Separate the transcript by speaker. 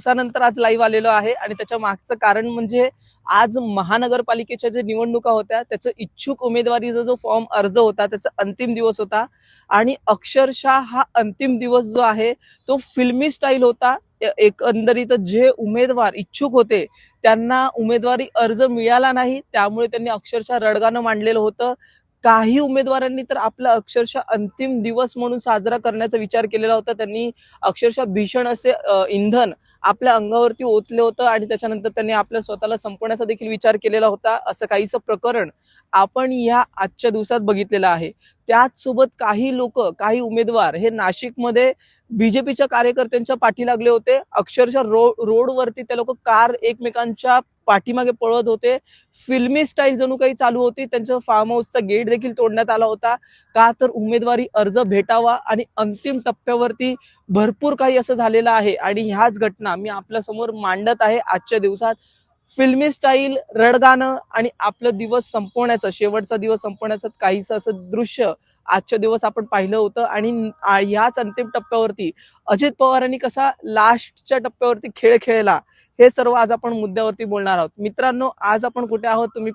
Speaker 1: दिवसानंतर आज लाईव्ह आलेलो आहे आणि त्याच्या मागचं कारण म्हणजे आज महानगरपालिकेच्या ज्या निवडणुका होत्या त्याचं इच्छुक उमेदवारीचा जो फॉर्म अर्ज होता त्याचा अंतिम दिवस होता. आणि अक्षरशः हा अंतिम दिवस जो आहे तो फिल्मी स्टाईल होता. एकंदरीत जे उमेदवार इच्छुक होते त्यांना उमेदवारी अर्ज मिळाला नाही त्यामुळे त्यांनी अक्षरशः रडगाणं मांडलेलं होतं. काही उमेदवारांनी तर आपला अक्षरशः अंतिम दिवस म्हणून साजरा करण्याचा विचार केलेला होता. त्यांनी अक्षरशः भीषण असे इंधन आपल्या अंगावरती ओतले होतं आणि त्याच्यानंतर त्यांनी आपल्या स्वतःला संपवण्याचा देखील विचार केलेला होता असं काहीसं प्रकरण आपण या आजच्या दिवसात बघितलेलं आहे. त्याचसोबत काही लोक काही उमेदवार हे नाशिकमध्ये बीजेपीच्या कार्यकर्त्यांच्या पाठी लागले होते. अक्षरशः रो रोडवरती ते लोक कार एकमेकांच्या पाठीमागे पळत होते. फिल्मी स्टाईल जणू काही चालू होती. त्यांच्या फार्म हाऊसचा गेट देखील तोडण्यात आला होता. का तर उमेदवारी अर्ज भेटावा आणि अंतिम टप्प्यावरती भरपूर काही असं झालेलं आहे. आणि ह्याच घटना मी आपल्यासमोर मांडत आहे आजच्या दिवसात. फिल्मी स्टाईल रडगाणं आणि आपलं दिवस संपवण्याचं शेवटचा दिवस संपवण्याचं काहीसं असं दृश्य आजच्या दिवस आपण पाहिलं होतं. आणि ह्याच अंतिम टप्प्यावरती अजित पवारांनी कसा लास्टच्या टप्प्यावरती खेळ खेळला हे सर्व आज आपण मुद्द्यावरती बोलणार आहोत. मित्रांनो आज आपण कुठे आहोत? तुम्ही